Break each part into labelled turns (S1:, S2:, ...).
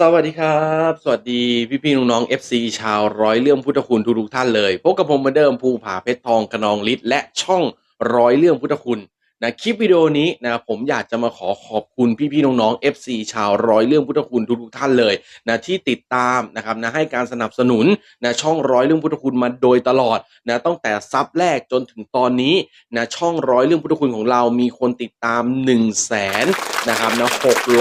S1: สวัสดีครับ สวัสดีพี่พี่ๆน้องๆ FC ชาวร้อยเรื่องพุทธคุณทุกๆท่านเลยพบกับผมเหมือนเดิมภูผาเพชรทองกนองฤทธิ์และช่องร้อยเรื่องพุทธคุณ นะคลิปวิดีโอนี้นะผมอยากจะมาขอขอบคุณพี่ๆน้องๆ FC ชาวร้อยเรื่องพุทธคุณทุกๆท่านเลยนะที่ติดตามนะครับนะให้การสนับสนุนนะช่องร้อยเรื่องพุทธคุณมาโดยตลอดนะตั้งแต่ซับแรกจนถึงตอนนี้นะช่องร้อยเรื่องพุทธคุณของเรามีคนติดตาม 1 0 0 0 0แสนนะครับนะ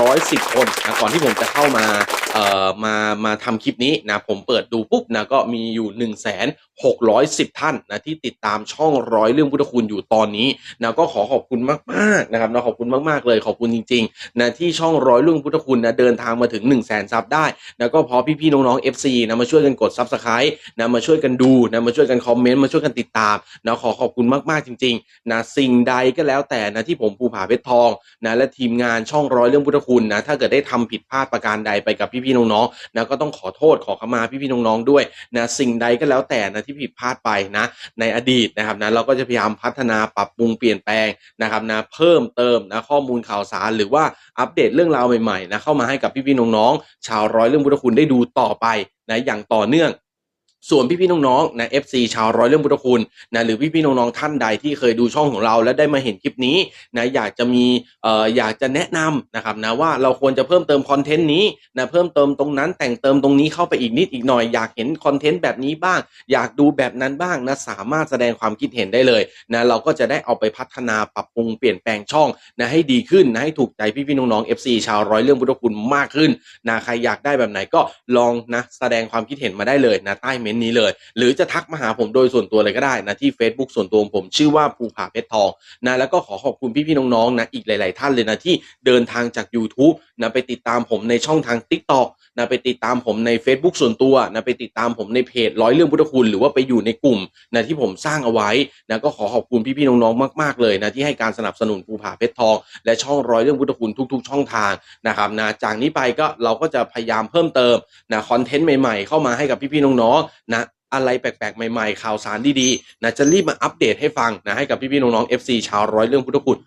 S1: 610คนนะก่อนที่ผมจะเข้ามา เอ่อมามาทำคลิปนี้นะผมเปิดดูปุ๊บนะก็มีอยู่1นึ่งแสนหกร้อยสิบท่านนะที่ติดตามช่องร้อยเรื่องพุทธคุณอยู่ตอนนี้นะก็ขอขอบคุณมากๆนะครับนะขอบคุณมากๆเลยขอบคุณจริงๆนะที่ช่องร้อยเรื่องพุทธคุณนะเดินทางมาถึง1นึ่งแสนซับได้นะก็เพราะพี่ๆน้องๆ FC นะมาช่วยกันกดซับสไครต์นะมาช่วยกันดูนะมาช่วยกันคอมเมนต์มาช่วยกันติดตามนะขอขอบคุณมากๆจริงๆนะสิ่งใดก็แล้วแต่นะที่ผมภูผาเพชรทองนะและทีมงานช่องร้อยเรื่องพุทธคุณนะถ้าเกิดได้ทำผิดพลาดประการใดไปกับพี่พี่น้องๆนะก็ต้องขอโทษขอขมาพี่ๆน้องๆด้วยนะสิ่งใดก็แล้วแต่นะที่ผิดพลาดไปนะในอดีตนะครับนะเราก็จะพยายามพัฒนาปรับปรุงเปลี่ยนแปลงนะครับนะเพิ่มเติมนะข้อมูลข่าวสารหรือว่าอัปเดตเรื่องราวใหม่ๆนะเข้ามาให้กับพี่ๆน้องๆชาวร้อยเรื่องพุทธคุณได้ดูต่อไปนะอย่างต่อเนื่อง ส่วนพี่ๆน้องๆนะ FC ชาวร้อยเรื่องพุทธคุณนะหรือพี่ๆน้องๆท่านใดที่เคยดูช่องของเรา และได้มาเห็นคลิปนี้นะอยากจะมีเอ่ออยากจะแนะนำนะครับนะว่าเราควรจะเพิ่มเติมคอนเทนต์นี้นะเพิ่มเติมตรงนั้นแต่งเติมตรงนี้เข้าไปอีกนิดอีกหน่อยอยากเห็นคอนเทนต์แบบนี้บ้าง อยากดูแบบนั้นบ้างนะสามารถแสดงความคิดเห็นได้เลยนะเราก็จะได้เอาไปพัฒนาปรับปรุงเปลี่ยนแปลงช่องนะให้ดีขึ้นนะให้ถูกใจพี่ๆน้องๆ FC ชาวร้อยเรื่องพุทธคุณมากขึ้นนะใครอยากได้แบบไหนก็ลองนะแสดงความคิดเห็นมาได้เลยนะใต้เมนต์นี้เลย หรือจะทักมาหาผมโดยส่วนตัวเลยก็ได้นะที่ Facebook ส่วนตัวผมชื่อว่าภูผาเพชรทองนะแล้วก็ขอขอบคุณพี่ๆน้องๆนะอีกหลาย ๆ ท่านเลยนะที่เดินทางจาก YouTube นะไปติดตามผมในช่องทาง TikTok นะไปติดตามผมใน Facebook ส่วนตัวนะไปติดตามผมในเพจร้อยเรื่องพุทธคุณ หรือว่าไปอยู่ในกลุ่มนะที่ผมสร้างเอาไว้นะก็ขอขอบคุณพี่ๆน้องๆมากๆเลยนะที่ให้การสนับสนุนภูผาเพชรทอง และช่องร้อยเรื่องพุทธคุณทุก ๆ ช่องทางนะครับนะจากนี้ไปก็เราก็จะพยายามเพิ่มเติมนะคอนเทนต์ใหม่ๆ เข้ามาให้กับพี่ๆน้องๆนะอะไรแปลกๆ ใหม่ๆ ข่าวสารดีๆนะจะรีบมาอัปเดตให้ฟังนะให้กับพี่ๆน้องๆ FC ชาวร้อยเรื่องพุทธคุณ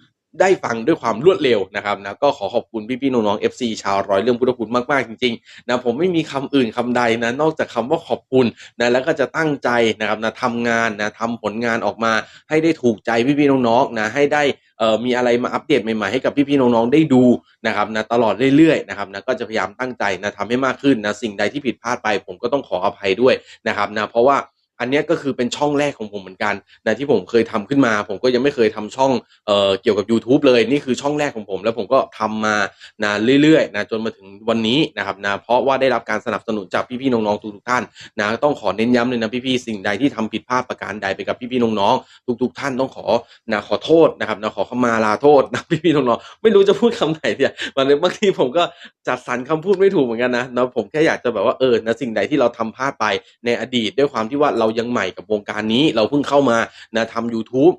S1: ได้ฟังด้วยความรวดเร็วนะครับนะก็ขอขอบคุณพี่ๆน้องๆ FC ชาวร้อยเรื่องพุทธคุณมากๆจริงๆนะผมไม่มีคำอื่นคำใดนะนอกจากคำว่าขอบคุณนะแล้วก็จะตั้งใจนะครับนะทำงานนะทำผลงานออกมา ให้ได้ถูกใจพี่ๆน้องๆนะให้ได้เอ่อมีอะไรมาอัปเดตใหม่ๆให้กับพี่ๆน้องๆได้ดูนะครับนะตลอดเรื่อยๆนะครับนะก็จะพยายามตั้งใจนะทำให้มากขึ้นนะสิ่งใดที่ผิดพลาดไป ผมก็ต้องขออภัยด้วยนะครับนะเพราะว่า อันนี้ก็คือเป็นช่องแรกของผมเหมือนกันนะที่ผมเคยทำขึ้นมา ผมก็ยังไม่เคยทำช่องเอ่อเกี่ยวกับ YouTube เลยนี่คือช่องแรกของผม แล้วผมก็ทำมานะเรื่อยๆนะจนมาถึงวันนี้นะครับนะเพราะว่าได้รับการสนับสนุนจากพี่ๆน้องๆทุกๆท่านนะต้องขอเน้นย้ำเลยนะพี่ๆสิ่งใดที่ทำผิดพลาดประการใดไปกับพี่ๆน้องๆทุก ๆ ท่านต้องขอนะขอโทษนะครับนะขอขมาลาโทษนะพี่ๆน้องๆไม่รู้จะพูดคำไหนเนี่ยวันนี้บางทีผมก็จัดสรรคำพูดไม่ถูกเหมือนกันนะนะผมแค่อยากจะแบบว่าเออนะสิ่งใดที่เราทำพลาดไปในอดีตด้วยความที่ว่าเรายังใหม่กับวงการนี้ เราเพิ่งเข้ามานะทำ YouTube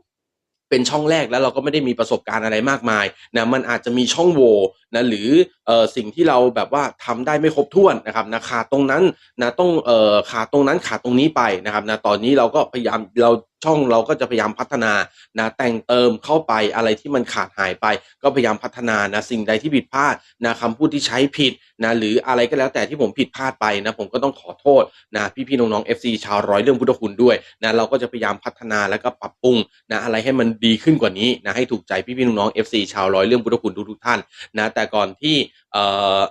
S1: เป็นช่องแรกแล้วเราก็ไม่ได้มีประสบการณ์อะไรมากมายนะมันอาจจะมีช่องโหว่นะหรือเอ่อสิ่งที่เราแบบว่าทำได้ไม่ครบถ้วนนะครับนะขาดตรงนั้นนะต้องเอ่อขาดตรงนั้นขาดตรงนี้ไปนะครับนะตอนนี้เราก็พยายามเรา ช่องเราก็จะพยายามพัฒนานะแต่งเติมเข้าไปอะไรที่มันขาดหายไป ก็พยายามพัฒนานะสิ่งใดที่ผิดพลาดนะคำพูดที่ใช้ผิดนะหรืออะไรก็แล้วแต่ที่ผมผิดพลาดไปนะผมก็ต้องขอโทษนะพี่ๆน้องๆ FC ชาวร้อยเรื่องพุทธคุณด้วยนะเราก็จะพยายามพัฒนาแล้วก็ปรับปรุงนะอะไรให้มันดีขึ้นกว่านี้นะให้ถูกใจพี่ๆน้องๆ FC ชาวร้อยเรื่องพุทธคุณทุกๆท่านนะแต่ก่อนที่เอ่อ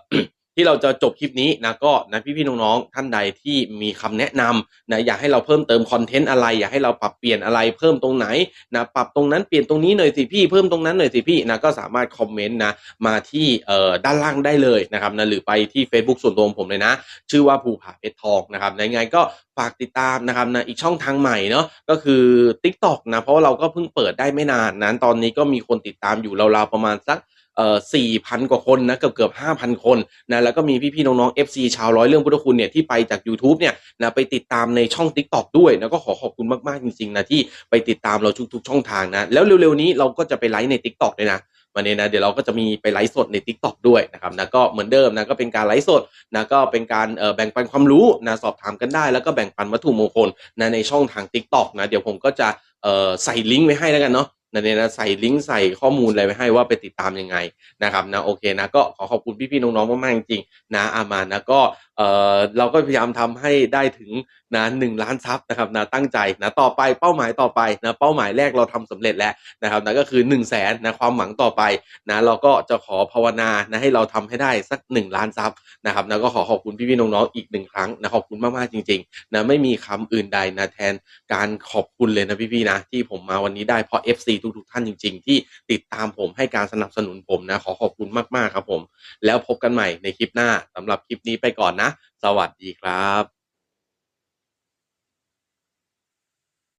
S1: ที่เราจะจบคลิปนี้นะก็นะพี่ๆน้องๆท่านใดที่มีคำแนะนำนะอยากให้เราเพิ่มเติมคอนเทนต์อะไร อยากให้เราปรับเปลี่ยนอะไรเพิ่มตรงไหนนะปรับตรงนั้นเปลี่ยนตรงนี้หน่อยสิพี่เพิ่มตรงนั้นหน่อยสิพี่นะก็สามารถคอมเมนต์นะมาที่เอ่อด้านล่างได้เลยนะครับนะหรือไปที่ Facebook ส่วนตัวของผมเลยนะ ชื่อว่าภูผาเพชรทองนะครับยังไงก็ฝากติดตามนะครับนะอีกช่องทางใหม่เนาะก็คือ TikTok นะเพราะว่าเราก็เพิ่งเปิดได้ไม่นานนะตอนนี้ก็มีคนติดตามอยู่ราวๆประมาณสัก เอ่อสี่พันกว่าคนนะเกือบเกือบห้าพันคนนะแล้วก็มีพี่ๆน้องๆ FC ชาวร้อยเรื่องพุทธคุณเนี่ยที่ไปจาก YouTube เนี่ยนะไปติดตามในช่อง TikTok ด้วยนะก็ขอขอบคุณมากๆจริงๆนะที่ไปติดตามเราทุกๆช่องทางนะแล้วเร็วๆนี้เราก็จะไปไลฟ์ใน TikTok ด้วยนะวันนี้นะเดี๋ยวเราก็จะมีไปไลฟ์สดใน TikTok ด้วยนะครับนะก็เหมือนเดิมนะก็เป็นการไลฟ์สดนะก็เป็นการแบ่งปันความรู้นะสอบถามกันได้ แล้วก็แบ่งปันวัตถุมงคลนะในช่องทาง TikTok นะเดี๋ยวผมก็จะใส่ลิงก์ไว้ให้แล้วกันเนาะ นะเนี่ยนะใส่ลิงก์ใส่ข้อมูลอะไรไว้ให้ว่าไปติดตามยังไงนะครับนะโอเคนะก็ขอขอบคุณพี่ๆน้องๆมากๆจริงๆนะอามานะก็ เออเราก็พยายามทำให้ได้ถึงนะหนึ่งล้านซับนะครับนะตั้งใจนะต่อไปเป้าหมายต่อไปนะเป้าหมายแรกเราทำสำเร็จแล้วนะครับนะก็คือ1นึ่งแสนนะความหวังต่อไปนะเราก็จะขอภาวนานะให้เราทำให้ได้สัก 1 ล้านซับนะครับนะก็ขอขอบคุณพี่ๆน้องๆอีกหนึ่งครั้งนะขอบคุณมากๆจริงๆนะไม่มีคำอื่นใดนะแทนการขอบคุณเลยนะพี่ๆนะที่ผมมาวันนี้ได้เพราะ FC ทุกๆท่านจริง ๆ ที่ติดตามผมให้การสนับสนุนผมนะขอขอบคุณมากๆครับผม แล้วพบกันใหม่ในคลิปหน้าสำหรับคลิปนี้ไปก่อนนะสวัสดีครับ